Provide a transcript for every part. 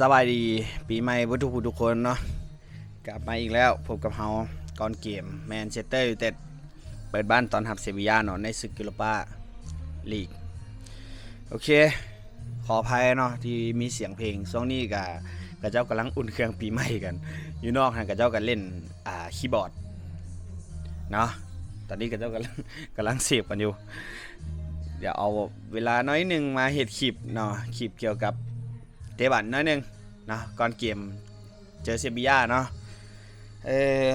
สบายดีปีใหม่เพื่อทุกผู้ทุกคนเนาะกลับมาอีกแล้วพบกับเฮาก่อนเกมแมนเชสเตอร์ยูไนเต็ดเปิดบ้านตอนทับเซบียาเนาะในศึกยูโรปาลีก โอเค ขออภัยเนาะที่มีเสียงเพลงช่วงนี้กับกับเจ้ากำลังอุ่นเครื่องปีใหม่กัน อยู่นอกทางกับเจ้ากันเล่นอ่าคีย์บอร์ดเนาะตอนนี้กับเจ้ากำลังกำลังเสียบกันอยู่ เดี๋ยวเอาเวลาน้อยหนึ่งมาเห็ดคลิปเนาะคลิปเกี่ยวกับ เตะบันน้อยหนึงเนาะก่อนเกมเจอเซบียาเนาะเออ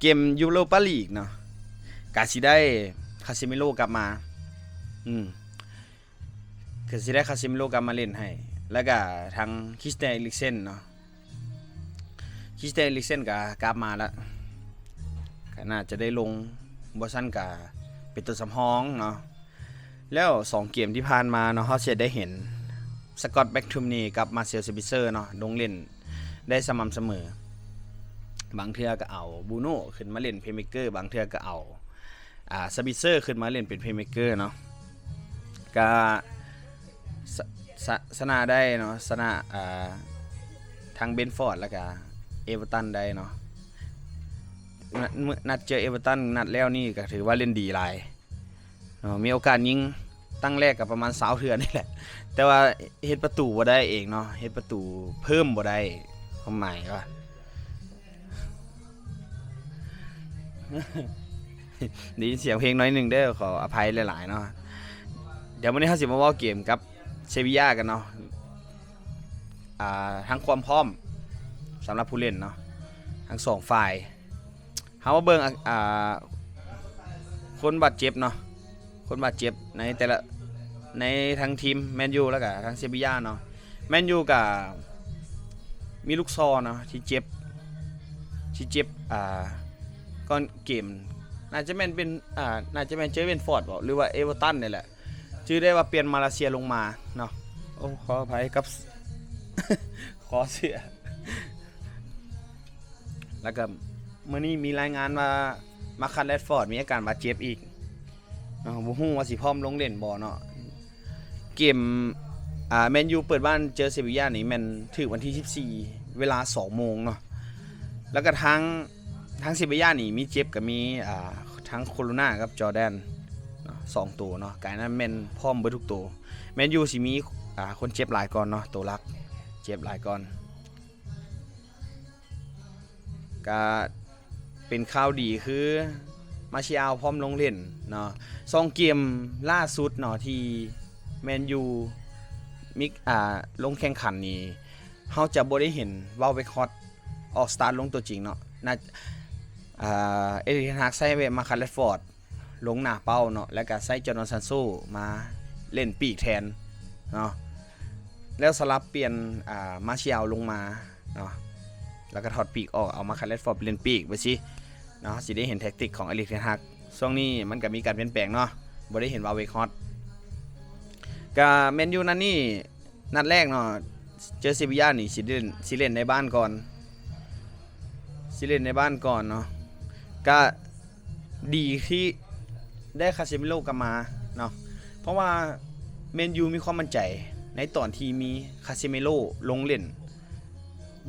เกมยูโรปาลีกเนาะกาสิได้คาซิมิโลกลับมาอืมคือสิได้คาซิมิโลกลับมาเล่นให้ แล้วก็ทางคริสเตียนลิกเซนเนาะคริสเตียนลิกเซนก็กลับมาแล้วก็น่าจะได้ลงบอสันกับเป็นตัวสำรองเนาะแล้วสองเกมที่ผ่านมาเนาะเขาจะได้เห็น สกอตแบ็กทูมนีกับมาเซลซิบิเซอร์เนาะลงเล่นได้สม่ำเสมอ บางเทือก็เอาบูโน่ขึ้นมาเล่นเพย์เมเกอร์บางเทือก็เอาอ่าซบิเซอร์ขึ้นมาเล่นเป็นเพย์เมเกอร์เนาะก็สสสนาได้เนาะสนาอ่าทางเบนฟอร์ดแล้วก็เอเวอร์ตันได้เนาะนัดเจอเอเวอร์ตันนัดแล้วนี่ก็ถือว่าเล่นดีหลายเนมีโอกาสยิง ตั้งแรกกับประมาณสาวเทือนนี่แหละ แต่ว่าเฮ็ดประตูบ่ได้เองเนาะเฮ็ดประตูเพิ่มบ่ได้ความหมายว่าด้ยินเสียงเพลงน้อยหนึ่งเด้อขออภัยหลายๆเนาะเดี๋ยววันนี้เราสิมาเว่าเกมกับเซบียากันเนาะอ่าทั้งความพร้อมสำหรับผู้เล่นเนาะทั้งสองฝ่ายเฮามาเบิ่งอะอ่าคนบาดเจ็บเนาะ คนบาดเจ็บในแต่ละในทั้งทีมแมนยูแล้วก็ทั้งเซบียาเนาะแมนยูกับมีลูกซอเนาะที่เจ็บที่เจ็บอ่าก่อนเกมน่าจะแมนเป็นอ่าน่าจะแมนเจอเวนฟอร์ดบ่หรือว่าเอเวอร์ตันนี่แหละชื่อได้ว่าเปลี่ยนมาเลเซียลงมาเนาะโอ้ขออภัยกับขอเสียแล้วก็เมื่อนี้มีรายงานว่ามาคันแรดฟอร์ดมีอาการบาดเจ็บอีก บ่ฮู้ว่าสิพร้อมลงเล่นบ่เนาะเกมอ่าแมนยูเปิดบ้านเจอเซบียานี่แมนถึงวันที่ 14 เวลา 2 โมงเนาะแล้วก็ทั้งทั้งเซบียานี่มีเจ็บกับมีอ่าทั้งโคโรนากับจอแดนเนาะสองตัวเนาะกายนั้นแมนพร้อมเบิดทุกตัวแมนยูสิมีอ่าคนเจ็บหลายก่อนเนาะตัวรักเจ็บหลายก่อนก็เป็นข่าวดีคือ มาเชียลพร้อมลงเล่นเนาะสองเกมล่าสุดเนาะที่แมนยูมิกอ่าลงแข่งขันนี่เฮาจะบ่ได้เห็นวาลเวคอตออกสตาร์ทลงตัวจริงเนาะน่าอ่าเอริกเทนฮากใส่เวมาคาร์เลฟอร์ดลงหน้าเป้าเนาะแล้วก็ใส่จอร์นซันโซมาเล่นปีกแทนเนาะแล้วสลับเปลี่ยนอ่ามาเชียลลงมาเนาะแล้วก็ถอดปีกออกเอามาคาร์เลฟอร์ดเล่นปีกไปสิ เนาะสิได้เห็นแท็กติกของเอริกเทนฮากช่วงนี้มันก็มีการเปลี่ยนแปลงเนาะบ่ได้เห็นว่าเวคฮอตกับแมนยูนั่นนี่นัดแรกเนาะเจอเซบียานี่สิเล่นสิเล่นในบ้านก่อนสิเล่นในบ้านก่อนเนาะก็ดีที่ได้คาเซมิโลกลับมาเนาะเพราะว่าแมนยูมีความมั่นใจในตอนที่มีคาเซมิโลลงเล่น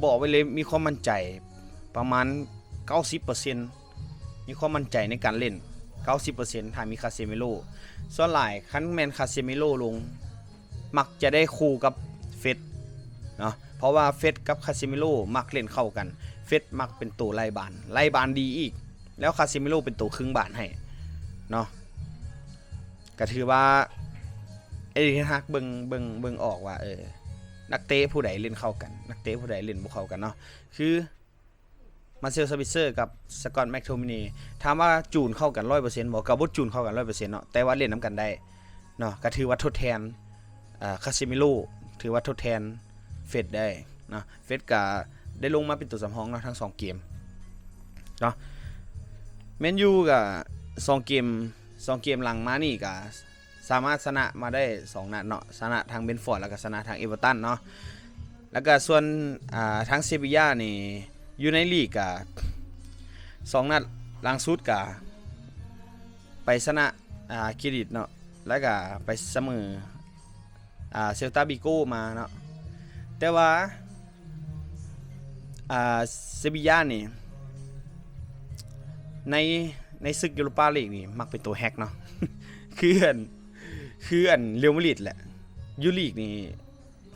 บอกไว้เลยมีความมั่นใจประมาณ 90% มีความมั่นใจในการเล่น 90%ถ้ามีคาเซมิโลส่วนหลายคันแมนคาเซมิโลลง มักจะได้คู่กับเฟสเนาะเพราะว่าเฟสกับคาเซมิโลมักเล่นเข้ากัน เฟสมักเป็นตัวไล่บานไล่บานดีอีก แล้วคาเซมิโลเป็นตัวครึ่งบานให้เนาะก็ถือว่าเอริกเทนฮักเบิงเบิงเบิงออกว่าเออนักเตะผู้ใดเล่นเข้ากัน นักเตะผู้ใดเล่นบ่เข้ากันเนาะคือ มาเซลซาบิเซอร์กับสกอตแมคโทมินีถามว่าจูนเข้ากันร้อยเปอร์เซ็นต์บอกกับว่าจูนเข้ากันร้อยเปอร์เซ็นต์เนาะแต่ว่าเล่นน้ำกันได้เนาะก็ถือว่าทดแทนอ่าคาซิมิโลถือว่าทดแทนเฟดได้เนาะเฟดก็ได้ลงมาเป็นตัวสำรองเนาะทั้งสองเกมเนาะแมนยูกับสองเกมสองเกมหลังมานี่ก็สามารถชนะมาได้สองนัดเนาะชนะทางเบนฟอร์ดแล้วก็ชนะทางเอเวอร์ตันเนาะแล้วก็ส่วนอ่าทางเซบียานี่ อยู่ในลีกกะสองนัดหลังสุดกะไปชนะอ่าคิริตเนาะแล้วก็ไปเสมออ่าเซลตาบิโก้มาเนาะแต่ว่าอ่าเซบียานี่ในในศึกยูโรปาลีกนี่มักเป็นตัวแฮกเนาะคืออันคืออันเรอัลมาดริดแหละยูลีกนี่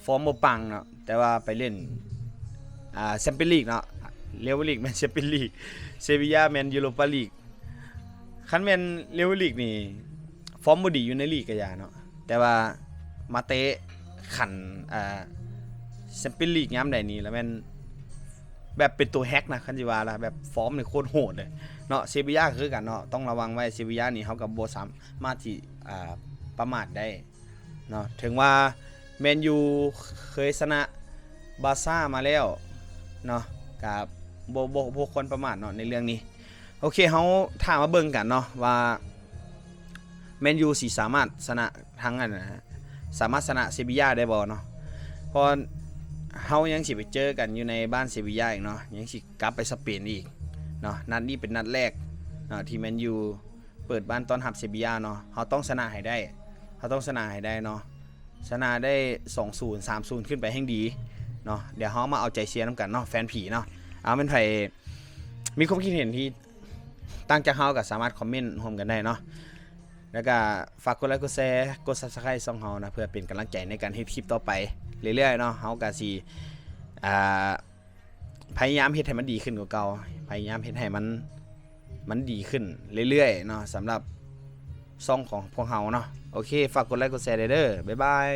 ฟอร์มบ่ปังเนาะแต่ว่าไปเล่นอ่าแชมเปี้ยนลีกเนาะ เรอัลมาดริดแมนแชมเปี้ยนลีกเซบียาแมนยูโรปาลีกคันแมนเรอัลมาดริดนี่ ฟอร์มบดีอยู่ในลีกก็อย่าเนาะแต่ว่ามาเตะขันอ่าแชมเปี้ยนลีกยามใดนี่แล้วแม่นแบบเป็นตัวแฮกนะคันจิวาละแบบฟอร์มในโคตรโหดเลยเนาะเซบียาคือกันเนาะต้องระวังไว้เซบียานี่เขากับโบ่สามาที่อ่าประมาทได้เนาะถึงว่าแมนยูเคยชนะบาร์ซ่ามาแล้วเนาะกับ บ่บ่บ่ควรประมาทเนาะในเรื่องนี้ โอเคเฮาถามมาเบิ่งกันเนาะว่าแมนยูสีสามารถชนะทั้งอันนะสามารถชนะเซบียาได้บ่เนาะเพราะเฮายังสิไปเจอกันอยู่ในบ้านเซบียาอีกเนาะยังสิกลับไปสเปนอีกเนาะนัดนี้เป็นนัดแรกเนาะที่แมนยูเปิดบ้านต้อนรับเซบียาเนาะเฮาต้องชนะให้ได้เฮาต้องชนะให้ได้เนาะชนะได้ 2-0 3-0 ขึ้นไปให้ดีเนาะเดี๋ยวเฮามาเอาใจเชียร์นํกันเนาะแฟนผีเนาะ เอาเป็นไผมีความคิดเห็นที่ต่างจากเฮาก็สามารถคอมเมนต์ร่วมกันได้เนาะแล้วก็ฝากกดไลค์กดแชร์กด Subscribe ช่องเฮานะเพื่อเป็นกำลังใจในการเฮ็ดคลิปต่อไปเรื่อยๆเนาะเฮาก็สิอ่าพยายามเฮ็ดให้มันดีขึ้นกว่าเก่าพยายามเฮ็ดให้มันมันดีขึ้นเรื่อยๆเนาะสำหรับช่องของพวกเฮาเนาะโอเค ฝากกดไลค์กดแชร์เด้อบ๊ายบาย